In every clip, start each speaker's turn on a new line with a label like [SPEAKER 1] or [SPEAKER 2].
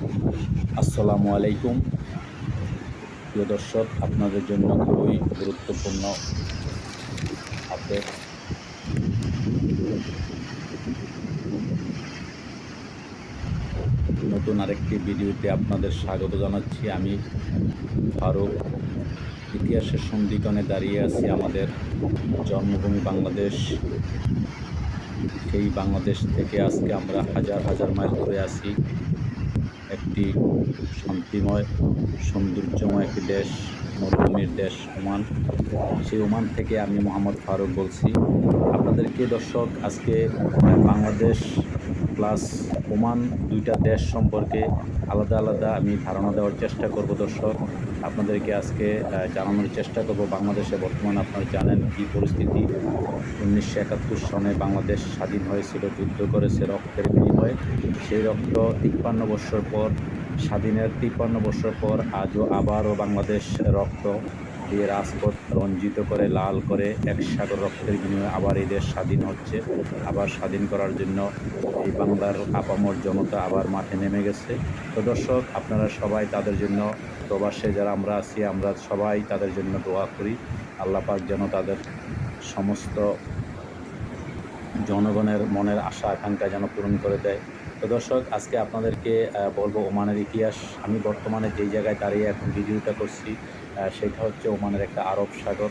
[SPEAKER 1] আসসালামু আলাইকুম। প্রিয় দর্শক, আপনাদের জন্য খুবই গুরুত্বপূর্ণ আপডেট নতুন আরেকটি ভিডিওতে আপনাদের স্বাগত জানাচ্ছি। আমি ফারুক। ইতিহাসের সন্ধিকণে দাঁড়িয়ে আছি আমাদের জন্মভূমি বাংলাদেশ। সেই বাংলাদেশ থেকে আজকে আমরা হাজার হাজার মাইল দূরে আছি। একটি শান্তিময়, সৌন্দর্যময় একটি দেশ, মরুভূমির দেশ ওমান। সেই ওমান থেকে আমি মোহাম্মদ ফারুক বলছি। আপনাদেরকে দর্শক, আজকে বাংলাদেশ প্লাস ওমান দুইটা দেশ সম্পর্কে আলাদা আলাদা আমি ধারণা দেওয়ার চেষ্টা করব, দর্শক। আপনাদেরকে আজকে জানানোর চেষ্টা করব বাংলাদেশে বর্তমানে আপনারা জানেন কী পরিস্থিতি। উনিশশো একাত্তর সনে বাংলাদেশ স্বাধীন হয়েছিল, যুদ্ধ করেছে, রক্তের বিনিময়ে। সেই রক্ত তিপ্পান্ন বছর পর, স্বাধীনের তিপ্পান্ন বছর পর আজও আবারও বাংলাদেশ রক্ত দিয়ে রাজপথ রঞ্জিত করে, লাল করে এক সাগর রক্তের বিনিময়ে আবার এই দেশ স্বাধীন হচ্ছে। আবার স্বাধীন করার জন্য এই বাংলার আপামর জনতা আবার মাঠে নেমে গেছে। তো দর্শক, আপনারা সবাই তাদের জন্য প্রবাসে যারা আমরা আছি, আমরা সবাই তাদের জন্য দোয়া করি। আল্লাহ পাক যেন তাদের সমস্ত জনগণের মনের আশা, আকাঙ্ক্ষা যেন পূরণ করে দেয়। তো দর্শক, আজকে আপনাদেরকে বলব ওমানের ইতিহাস। আমি বর্তমানে যেই জায়গায় দাঁড়িয়ে এখন ভিডিওটা করছি সেটা হচ্ছে ওমানের একটা আরব সাগর।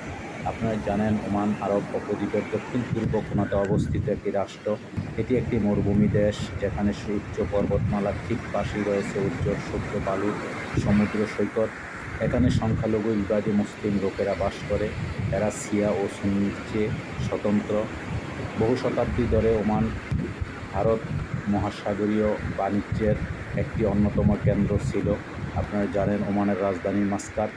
[SPEAKER 1] আপনারা জানেন, ওমান আরব উপদ্বীপের দক্ষিণ পূর্ব কোণাতে অবস্থিত একটি রাষ্ট্র। এটি একটি মরুভূমি দেশ, যেখানে সূর্য পর্বতমালার ঠিক পাশেই রয়েছে উজ্জ্বল সূর্য বালু সমুদ্র সৈকত। এখানে সংখ্যালঘু ইবাদি মুসলিম লোকেরা বাস করে। এরা সিয়া ও সুন্নির চেয়ে স্বতন্ত্র। বহু শতাব্দী ধরে ওমান, ভারত মহাসাগরীয় বাণিজ্যের একটি অন্যতম কেন্দ্র ছিল। আপনারা জানেন, ওমানের রাজধানী মাস্কাট।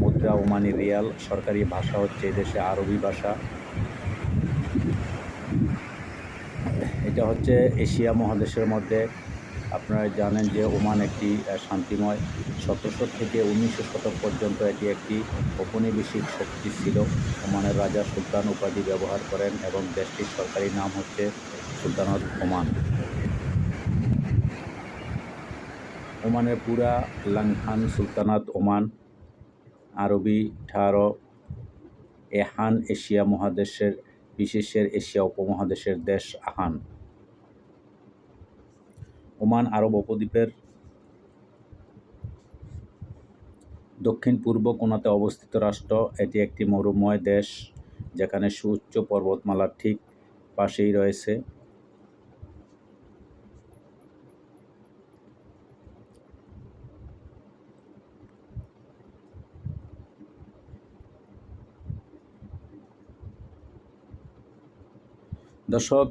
[SPEAKER 1] মুদ্রা ওমানি রিয়াল, সরকারি ভাষা হচ্ছে দেশে আরবি ভাষা। এটা হচ্ছে এশিয়া মহাদেশের মধ্যে। আপনারা জানেন যে ওমান একটি শান্তিময় সতেরোশো থেকে উনিশশো শতক পর্যন্ত এটি একটি ঔপনিবেশিক শক্তি ছিল। ওমানের রাজা সুলতান উপাধি ব্যবহার করেন এবং দেশটির সরকারি নাম হচ্ছে সুলতানত ওমান। ওমানের পুরা লাংহান সুলতানাত ওমান, আরবি ঠারো এহান এশিয়া মহাদেশের, বিশেষের এশিয়া উপমহাদেশের দেশ আহান। ওমান আরব উপদ্বীপের দক্ষিণ পূর্ব কোণাতে অবস্থিত রাষ্ট্র। এটি একটি মরুময় দেশ, যেখানে সুউচ্চ পর্বতমালার ঠিক পাশেই রয়েছে। দর্শক,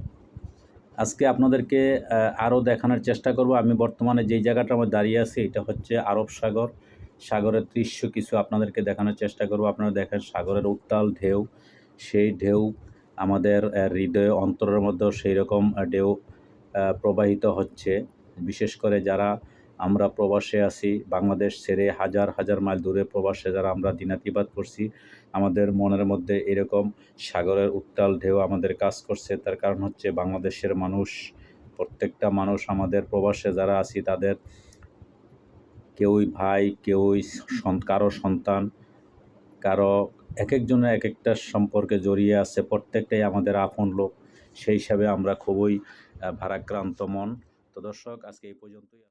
[SPEAKER 1] আজকে আপনাদেরকে আরও দেখানোর চেষ্টা করব। আমি বর্তমানে যেই জায়গাটা আমার দাঁড়িয়ে আছি, এটা হচ্ছে আরব সাগর। সাগরের দৃশ্য কিছু আপনাদেরকে দেখানোর চেষ্টা করব। আপনারা দেখেন সাগরের উত্তাল ঢেউ, সেই ঢেউ আমাদের হৃদয়ে অন্তরের মধ্যেও সেই রকম ঢেউ প্রবাহিত হচ্ছে। বিশেষ করে যারা আমরা প্রবাসে আছি, বাংলাদেশ ছেড়ে হাজার হাজার মাইল দূরে প্রবাসে যারা আমরা দিনাতিবাদ করছি, আমাদের মনের মধ্যে এরকম সাগরের উত্তাল ঢেউ আমাদের কাজ করছে। তার কারণ হচ্ছে বাংলাদেশের মানুষ, প্রত্যেকটা মানুষ আমাদের প্রবাসে যারা আছি, তাদের কেউই ভাই, কেউই কারও সন্তান, কারও এক একজনের এক একটা সম্পর্কে জড়িয়ে আছে, প্রত্যেকটাই আমাদের আপন লোক। সেই হিসাবে আমরা খুবই ভারাক্রান্ত মন। তো দর্শক, আজকে এই পর্যন্তই।